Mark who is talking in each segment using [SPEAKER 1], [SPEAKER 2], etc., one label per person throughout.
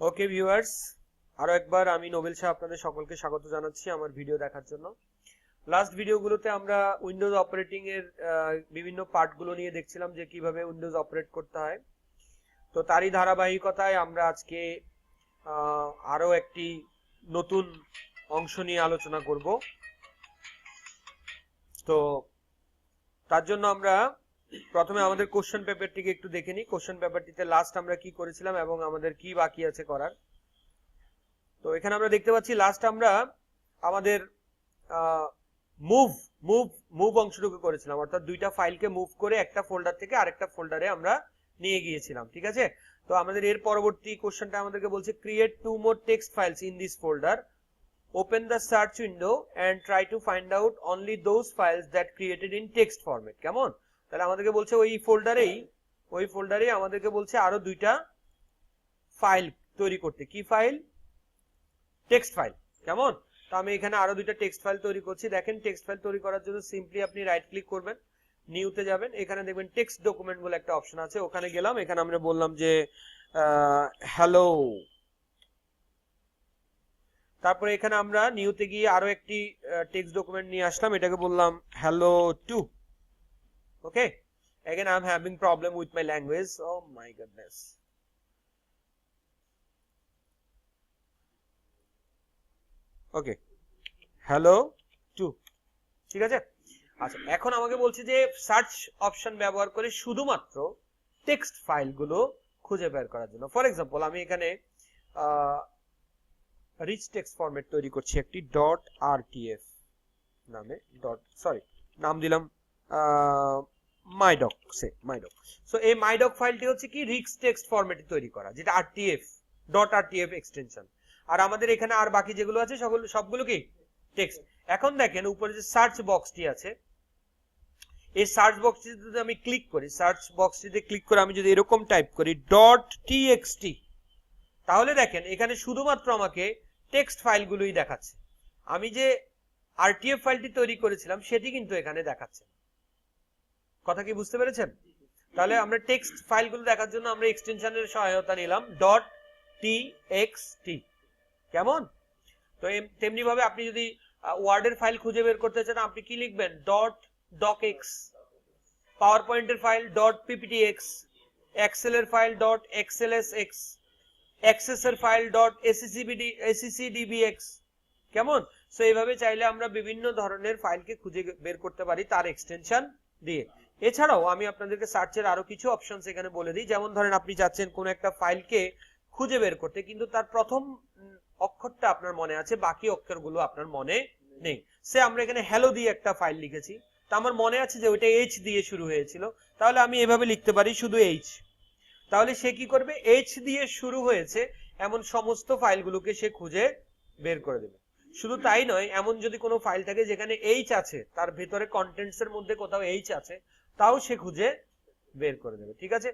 [SPEAKER 1] Okay viewers আরও একবার আমি নোবেল শাহ আপনাদের সকলকে স্বাগত জানাচ্ছি আমার ভিডিও দেখার জন্য। লাস্ট ভিডিওগুলোতে আমরা উইন্ডোজ অপারেটিং এর বিভিন্ন পার্টগুলো নিয়ে দেখছিলাম যে কীভাবে উইন্ডোজ অপারেট করতে হয়। তো তারই ধারাবাহিকতায় আমরা আজকে আহ, আরও একটি নতুন অংশ নিয়ে আলোচনা করব। তো তার জন্য আমরা প্রথমে আমাদের কোশ্চেন পেপারটিকে একটু দেখে নিই। কোশ্চেন পেপারটিতে লাস্ট আমরা কি করেছিলাম এবং আমাদের কি বাকি আছে করার? তো এখানে আমরা দেখতে পাচ্ছি লাস্ট আমরা আমাদের মুভ মুভ মুভ অংশটুকু করেছিলাম। অর্থাৎ দুইটা ফাইলকে মুভ করে একটা ফোল্ডার থেকে আরেকটা ফোল্ডারে আমরা নিয়ে গিয়েছিলাম, ঠিক আছে? তো আমাদের এর পরবর্তী কোশ্চেনটা আমাদেরকে বলছে create two more text files in this folder open the search window and try to find out only those files that created in text format কেমন? তাহলে আমাদেরকে বলছে ওই ফোল্ডারেই ওই ফোল্ডারেই আমাদেরকে বলছে আরও দুইটা ফাইল তৈরি করতে। কি ফাইল টেক্সট ফাইল কেমন? তো আমি এখানে আরও দুইটা টেক্সট ফাইল তৈরি করছি। দেখেন টেক্সট ফাইল তৈরি করার জন্য সিম্পলি আপনি রাইট ক্লিক করবেন নিউতে যাবেন। এখানে দেখবেন টেক্সট ডকুমেন্ট বলে একটা অপশন আছে। ওখানে গেলাম। এখানে আমরা বললাম যে হ্যালো তারপরে এখানে আমরা নিউতে গিয়ে আরও একটি টেক্সট ডকুমেন্ট নিয়ে আসলাম। এটাকে বললাম hello two okay again, i'm having problem with my language. Oh my goodness. Okay hello two ঠিক আছে? আচ্ছা এখন আমাকে বলছে যে সার্চ অপশন ব্যবহার করে শুধুমাত্র টেক্সট ফাইলগুলো খুঁজে বের করার জন্য। ফর এক্সাম্পল আমি এখানে রিচ টেক্সট ফরম্যাট তৈরি করছি একটি ডট আরটিএফ নামে ডট সরি নাম দিলাম মাইডক সে মাইডক সো এই মাইডক ফাইলটি হচ্ছে কি রিক্স টেক্সট ফরম্যাটে তৈরি করা, যেটা আরটিএফ ডট আরটিএফ এক্সটেনশন আর আমাদের এখানে আর বাকি যেগুলো আছে সবগুলো সবগুলো কি টেক্সট এখন দেখেন, উপরে যে সার্চ বক্সটি আছে, এই সার্চ বক্সটিতে যদি আমি ক্লিক করি সার্চ বক্সটিতে ক্লিক করে আমি যদি এরকম টাইপ করি ডট টিএক্সটি তাহলে দেখেন, এখানে শুধুমাত্র আমাকে টেক্সট ফাইলগুলোই দেখাচ্ছে। আমি যে আরটিএফ ফাইলটি তৈরি করেছিলাম, সেটি কিন্তু এখানে দেখাচ্ছে। কথা কি বুঝতে পেরেছেন? তাহলে আমরা টেক্সট ফাইলগুলো দেখার জন্য আমরা এক্সটেনশনের সহায়তা নিলাম ডট টি এক্স টি কেমন? তো তেমনি ভাবে আপনি যদি ওয়ার্ডের ফাইল খুঁজে বের করতে চান, আপনি কি লিখবেন? ডট ডক এক্স পাওয়ার পয়েন্টের file dot PPT X Excel এর file dot XLS X Access এর file dot ACCBD ACCDB X কেমন? সো এইভাবে চাইলে আমরা বিভিন্ন ধরনের ফাইলকে খুঁজে বের করতে পারি তার এক্সটেনশন দিয়ে। এছাড়াও আমি আপনাদেরকে সার্চের আরও কিছু অপশনস এখানে বলে দিই। যেমন ধরেন আপনি চাচ্ছেন কোন একটা ফাইলকে খুঁজে বের করতে, কিন্তু তার প্রথম অক্ষরটা আপনার মনে আছে, বাকি অক্ষরগুলো আপনার মনে নেই। সে আমরা এখানে হ্যালো দিয়ে একটা ফাইল লিখেছি। তা আমার মনে আছে যে ওইটা এইচ দিয়ে শুরু হয়েছিল। তাহলে আমি এভাবে লিখতে পারি শুধু এইচ তাহলে সে কি করবে? এইচ দিয়ে শুরু হয়েছে, এমন সমস্ত ফাইলগুলোকে সে খুঁজে বের করে দেবে। শুধু তাই নয়, এমন যদি কোনো ফাইল থাকে যেখানে এইচ আছে, তার ভেতরে কন্টেন্টস এর মধ্যে কোথাও এইচ আছে তাও সে খুঁজে বের করে দেবে, ঠিক আছে?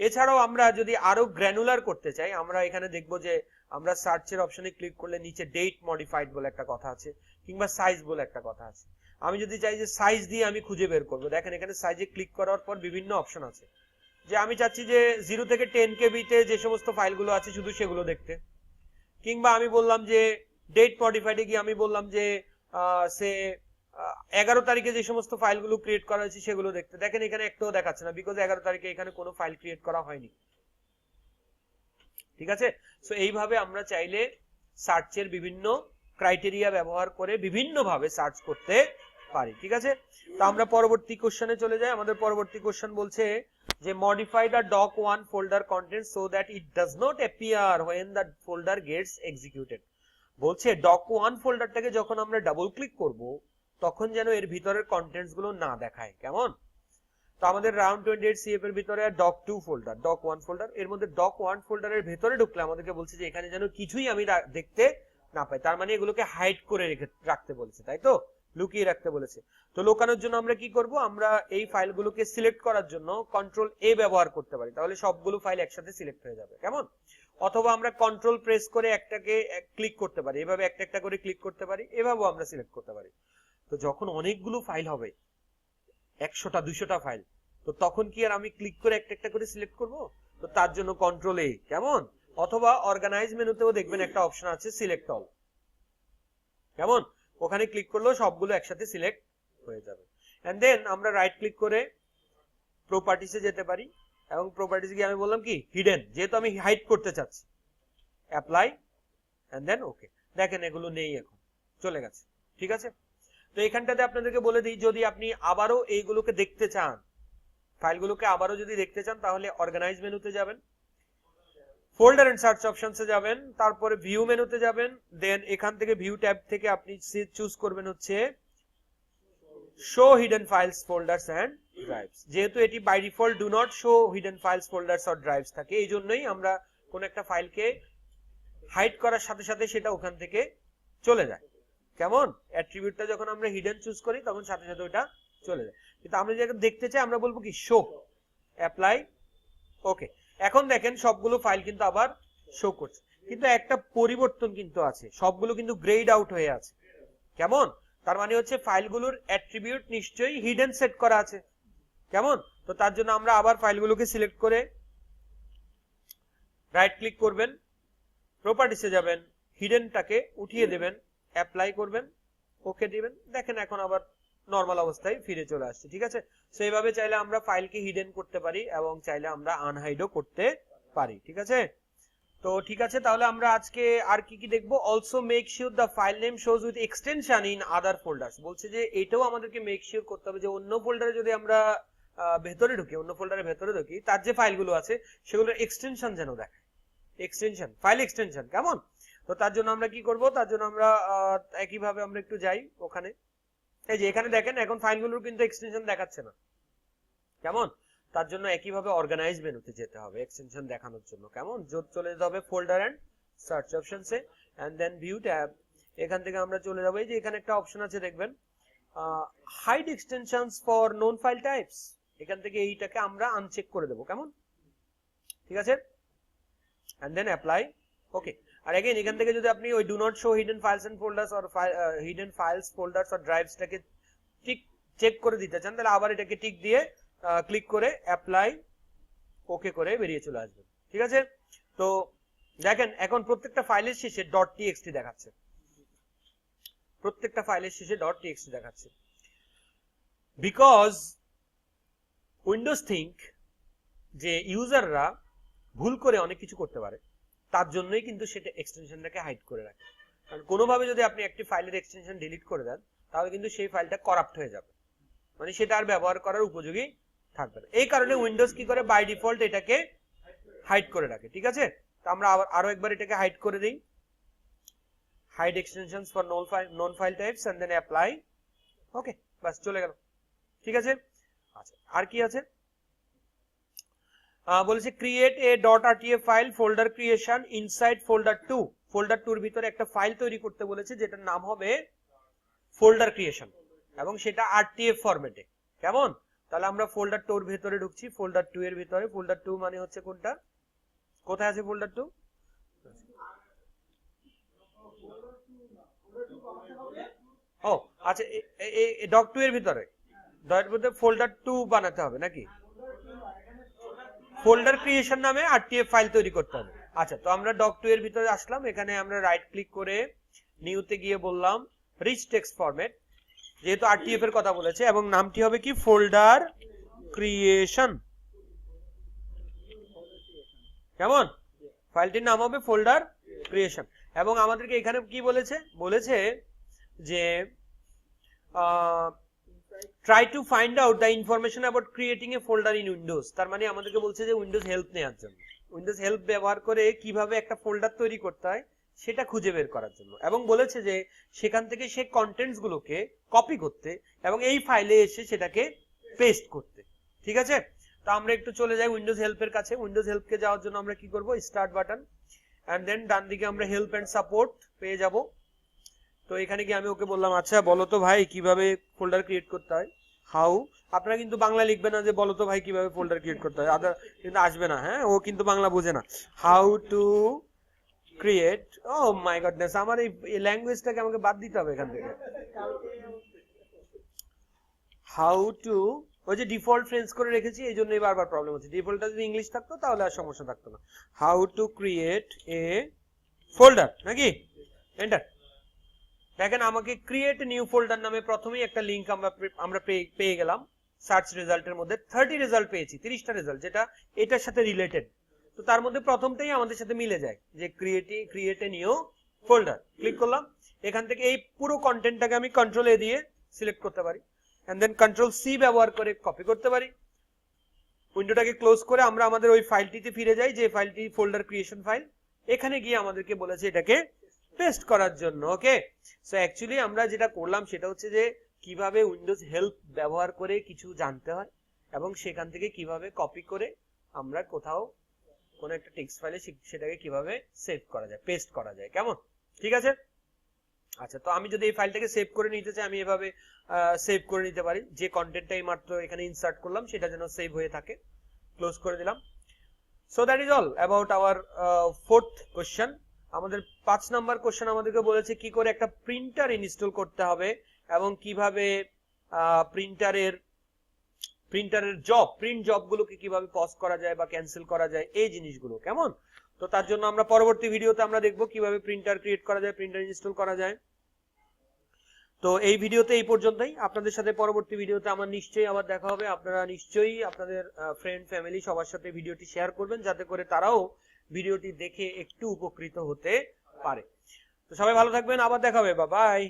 [SPEAKER 1] এছাড়াও আমরা যদি আরও গ্র্যানুলার করতে চাই, আমরা এখানে দেখব যে আমরা সার্চের অপশনে ক্লিক করলে নিচে ডেট মডিফাইড বলে একটা কথা আছে, কিংবা সাইজ বলে একটা কথা আছে। আমি যদি চাই যে সাইজ দিয়ে আমি খুঁজে বের করব, দেখেন এখানে সাইজে ক্লিক করার পর বিভিন্ন অপশন আছে। যে আমি চাচ্ছি যে জিরো থেকে টেন কেবিতে যে সমস্ত ফাইলগুলো আছে শুধু সেগুলো দেখতে। কিংবা আমি বললাম যে ডেট মডিফাইডে গিয়ে আমি বললাম যে সে এগারো তারিখে যে সমস্ত ফাইলগুলো ক্রিয়েট করা হয়েছে সেগুলো দেখতে। দেখেন, এখানে একটাও দেখাচ্ছে না বিকজ এগারো তারিখে এখানে কোনো ফাইল ক্রিয়েট করা হয়নি। ঠিক আছে? সো এইভাবে আমরা চাইলে সার্চের বিভিন্ন ক্রাইটেরিয়া ব্যবহার করে বিভিন্ন ভাবে সার্চ করতে পারি, ঠিক আছে? তো আমরা পরবর্তী কোশ্চেনে চলে যাই। আমাদের পরবর্তী কোশ্চেন বলছে যে modify the doc one folder content so that it does not appear when the folder gets executed বলছে ডক ওয়ান ফোল্ডারটাকে যখন আমরা ডাবল ক্লিক করব তখন যেন এর ভিতরের কন্টেন্টসগুলো না দেখায়। কেমন? তো আমাদের রাউন্ড টোয়েন্টি এইট সিএফ এর ভিতরে doc two folder doc one folder এর মধ্যে ডক ওয়ান ফোল্ডারের ভেতরে ঢুকলে আমাদেরকে বলছে যে এখানে যেন কিছুই আমি দেখতে না পাই। তার মানে এগুলোকে হাইড করে রেখে রাখতে বলেছে, তাই তো? লুকিয়ে রাখতে বলেছে। তো লোকানোর জন্য আমরা কি করব? আমরা এই ফাইলগুলোকে সিলেক্ট করার জন্য কন্ট্রোল এ ব্যবহার করতে পারি। তাহলে সবগুলো ফাইল একসাথে সিলেক্ট হয়ে যাবে। কেমন? অথবা আমরা কন্ট্রোল প্রেস করে একটাকে ক্লিক করতে পারি। এভাবে একটা একটা করে ক্লিক করতে পারি। এভাবেও আমরা সিলেক্ট করতে পারি। তো যখন অনেকগুলো ফাইল হবে, একশোটা, দুইশোটা ফাইল তো তখন কি আর আমি ক্লিক করে একটা একটা করে সিলেক্ট করব? তো তার জন্য কন্ট্রোল এ কেমন? অথবা অর্গানাইজ মেনুতেও দেখবেন একটা অপশন আছে সিলেক্ট অল কেমন? ওখানে ক্লিক করলেও সবগুলো একসাথে সিলেক্ট হয়ে যাবে। এন্ড দেন আমরা রাইট ক্লিক করে প্রপার্টিসে যেতে পারি। এবং প্রপার্টিস গিয়ে আমি বললাম কি? হিডেন যেহেতু আমি হাইড করতে চাচ্ছি। অ্যাপ্লাই এন্ড দেন ওকে দেখেন এগুলো নেই এখন। চলে গেছে। ঠিক আছে? তো এখানটাতে আপনাদেরকে বলে দিই, যদি আপনি আবারও এইগুলোকে দেখতে চান, ফাইলগুলোকে আবারও যদি দেখতে চান, তাহলে অর্গানাইজ মেনুতে যাবেন ফোল্ডার এন্ড সার্চ অপশনসে যাবেন, তারপরে ভিউ মেনুতে যাবেন দেন এখান থেকে ভিউ ট্যাব থেকে আপনি চুজ করবেন হচ্ছে show hidden files folders and drives যেহেতু এটি by default do not show hidden files folders or drives থাকে, এই জন্যই আমরা কোন একটা ফাইলকে হাইড করার সাথে সাথে সেটা ওখান থেকে চলে যায়। কেমন? অ্যাট্রিবিউটটা যখন আমরা হিডেন চুজ করি, তখন সাথে সাথে ওটা চলে যায়। কিন্তু আমরা যেটা দেখতে চাই, আমরা বলব কি শো অ্যাপ্লাই ওকে এখন দেখেন সবগুলো ফাইল কিন্তু আবার শো করছে। কিন্তু একটা পরিবর্তন কিন্তু আছে, সবগুলো কিন্তু গ্রেড আউট হয়ে আছে। কেমন? তার মানে হচ্ছে ফাইলগুলোর অ্যাট্রিবিউট নিশ্চয়ই হিডেন সেট করা আছে। কেমন? তো তার জন্য আমরা আবার ফাইলগুলোকে সিলেক্ট করে রাইট ক্লিক করবেন প্রপার্টিসে যাবেন হিডেনটাকে উঠিয়ে দেবেন। অ্যাপ্লাই করবেন ওকে দিবেন। দেখেন এখন আবার নর্মাল অবস্থায় ফিরে চলে আসছে, ঠিক আছে? সো এইভাবে চাইলে আমরা ফাইলকে হিডেন করতে পারি এবং চাইলে আমরা আনহাইডও করতে পারি, ঠিক আছে? তো, ঠিক আছে, তাহলে আমরা আজকে আর কি কি দেখব? Also make sure the file name shows with extension in other folders বলছে যে, এটাও আমাদেরকে মেক শিওর করতে হবে যে, অন্য ফোল্ডারে যদি আমরা ভেতরে ঢুকি, অন্য ফোল্ডারের ভেতরে ঢুকি, তার যে ফাইলগুলো আছে, সেগুলোর এক্সটেনশন যেন দেখায়। এক্সটেনশন ফাইল এক্সটেনশন কেমন? তো তার জন্য আমরা কি করব? তার জন্য আমরা একইভাবে আমরা একটু যাই ওখানে। এই যে এখানে দেখেন, এখন ফাইলগুলোর কিন্তু এক্সটেনশন দেখাচ্ছে না। কেমন? তার জন্য একইভাবে অর্গানাইজ মেনুতে যেতে হবে এক্সটেনশন দেখানোর জন্য। কেমন? যোগ চলে যেতে হবে ফোল্ডার এন্ড সার্চ অপশনসে এন্ড দেন ভিউ ট্যাব এখান থেকে আমরা চলে যাব। এই যে এখানে একটা অপশন আছে, দেখবেন hide extensions for known file types এখান থেকে এইটাকে আমরা আনচেক করে দেবো। কেমন? ঠিক আছে? এন্ড দেন অ্যাপ্লাই ওকে আর এগেইন এখান থেকে যদি আপনি ওই do not show hidden files and folders or hidden files folders or ড্রাইভসটাকে tick check করে দিতে চান, তাহলে আবার এটাকে টিক দিয়ে ক্লিক করে অ্যাপ্লাই ওকে করে বেরিয়ে চলে আসবেন ঠিক আছে? তো দেখেন, এখন প্রত্যেকটা ফাইলের শেষে ডট টিএক্সটি দেখাচ্ছে। প্রত্যেকটা ফাইলের শেষে ডট টিএক্সটি দেখাচ্ছে। বিকজ উইন্ডোজ থিঙ্ক যে ইউজাররা ভুল করে অনেক কিছু করতে পারে। তার জন্যই কিন্তু সেটা এক্সটেনশনটাকে হাইড করে রাখে। কারণ কোনোভাবে যদি আপনি একটি ফাইলের এক্সটেনশন ডিলিট করে দেন, তাহলে কিন্তু সেই ফাইলটা করাপ্ট হয়ে যাবে। মানে সেটা আর ব্যবহার করার উপযোগী থাকবে না। এই কারণে উইন্ডোজ কি করে? বাই ডিফল্ট এটাকে হাইড করে রাখে, ঠিক আছে? তো আমরা আবার আরও একবার এটাকে হাইড করে দিই। Hide extensions for non file non file types and then apply okay বাস চলে গেল। ঠিক আছে? আচ্ছা আর কি আছে? বলেছে create a dot RTF file folder creation inside folder two folder টুর ভিতরে একটা ফাইল তৈরি করতে বলেছে, যেটার নাম হবে ফোল্ডার ক্রিয়েশন এবং সেটা আরটিএফ ফরম্যাটে কেমন? তাহলে আমরা ফোল্ডার টুর ভিতরে ঢুকছি ফোল্ডার টু এর ভিতরে। ফোল্ডার টু মানে হচ্ছে কোনটা? কোথায় আছে ফোল্ডার টু ও আচ্ছা ডক টু এর ভিতরে। ডট ফোল্ডার টু বানাতে হবে নাকি? ফোল্ডার ক্রিয়েশন নামে আরটিএফ ফাইল তৈরি করতে হবে। আচ্ছা তো আমরা ডক টু এর ভিতরে আসলাম। এখানে আমরা রাইট ক্লিক করে নিউতে গিয়ে বললাম রিচ টেক্সট ফরম্যাট যেহেতু আরটিএফ এর কথা বলেছে, এবং নামটি হবে কি? ফোল্ডার ক্রিয়েশন কেমন? ফাইলটির নাম হবে ফোল্ডার ক্রিয়েশন এবং আমাদেরকে এখানে কি বলেছে? বলেছে যে try to find out the information about creating a folder in Windows তার মানে আমাদেরকে বলছে যে উইন্ডোজ হেল্প নেওয়ার জন্য। উইন্ডোজ হেল্প ব্যবহার করে কীভাবে একটা ফোল্ডার তৈরি করতে হয়, সেটা খুঁজে বের করার জন্য। এবং বলেছে যে সেখান থেকে সে কন্টেন্টস গুলোকে কপি করতে এবং এই ফাইলে এসে সেটাকে পেস্ট করতে। ঠিক আছে? তো আমরা একটু চলে যাই উইন্ডোজ হেল্পের কাছে। উইন্ডোজ হেল্পকে যাওয়ার জন্য আমরা কি করব? স্টার্ট বাটন এন্ড দেন ডান দিকে আমরা হেল্প এন্ড সাপোর্ট পেয়ে যাব। তো এখানে গিয়ে আমি ওকে বললাম আচ্ছা বলো তো ভাই, কীভাবে ফোল্ডার ক্রিয়েট করতে হয়? হাউ আপনারা কিন্তু বাংলা লিখবে না যে, বলো তো ভাই, কীভাবে ফোল্ডার ক্রিয়েট করতে হয়? আদার কিন্তু আসবে না হ্যাঁ? ও কিন্তু বাংলা বোঝে না। How to create oh my goodness আমার এই ল্যাঙ্গুয়েজটাকে আমাকে বাদ দিতে হবে এখান থেকে। হাউ টু ওই যে ডিফল্ট ফ্রেন্স করে রেখেছি, এই জন্যই বারবার প্রবলেম হচ্ছে। ডিফল্টটা যদি ইংলিশ থাকতো, তাহলে আর সমস্যা থাকতো না। How to create a folder নাকি? এন্টার দেখেন, আমাকে ক্রিয়েট নিউ ফোল্ডার নামে প্রথমেই একটা লিংক আমরা আমরা পেয়ে- গেলাম সার্চ রেজাল্টের মধ্যে। থার্টি রেজাল্ট পেয়েছি, তিরিশটা রেজাল্ট যেটা এটার সাথে রিলেটেড তো তার মধ্যে প্রথমটাই আমাদের সাথে মিলে যায় যে ক্রিয়েটি create a new folder click করলাম, এখান থেকে এই পুরো কন্টেন্টটাকে আমি কন্ট্রোল এ দিয়ে সিলেক্ট করতে পারি। এন্ড দেন কন্ট্রোল সি ব্যবহার করে কপি করতে পারি। উইন্ডোটাকে ক্লোজ করে আমরা আমাদের ওই ফাইলটিতে ফিরে যাই, যে ফাইলটি ফোল্ডার ক্রিয়েশন ফাইল এখানে গিয়ে আমাদেরকে বলেছে এটাকে পেস্ট করার জন্য ওকে সো অ্যাকচুয়ালি আমরা যেটা করলাম সেটা হচ্ছে যে, কীভাবে উইন্ডোজ হেল্প ব্যবহার করে কিছু জানতে হয় এবং সেখান থেকে কীভাবে কপি করে আমরা কোথাও কোন একটা টেক্সট ফাইলে সেটাকে কীভাবে সেভ করা যায় পেস্ট করা যায়, কেমন? ঠিক আছে? আচ্ছা তো আমি যদি এই ফাইলটাকে সেভ করে নিতে চাই, আমি এভাবে সেভ করে নিতে পারি। যে কন্টেন্টটা এই মাত্র এখানে ইনসার্ট করলাম, সেটা যেন সেভ হয়ে থাকে। ক্লোজ করে দিলাম। So that is all about our fourth question আমাদের পাঁচ নাম্বার কোশ্চেন আমাদেরকে বলেছে কি করে একটা প্রিন্টার ইনস্টল করতে হবে এবং কীভাবে প্রিন্টারের প্রিন্টারের জব প্রিন্ট জবগুলোকে কীভাবে পজ করা যায় বা ক্যান্সেল করা যায়, এই জিনিসগুলো, কেমন? তো তার জন্য আমরা পরবর্তী ভিডিওতে আমরা দেখব কীভাবে প্রিন্টার ক্রিয়েট করা যায় প্রিন্টার ইনস্টল করা যায়। তো এই ভিডিওতে এই পর্যন্তই। আপনাদের সাথে পরবর্তী ভিডিওতে আমার নিশ্চয়ই আবার দেখা হবে। আপনারা নিশ্চয়ই আপনাদের ফ্রেন্ড ফ্যামিলি সবার সাথে ভিডিওটি শেয়ার করবেন, যাতে করে তারাও ভিডিওটি দেখে একটু উপকৃত হতে পারে। তো সবাই ভালো থাকবেন, আবার দেখা হবে বা বাই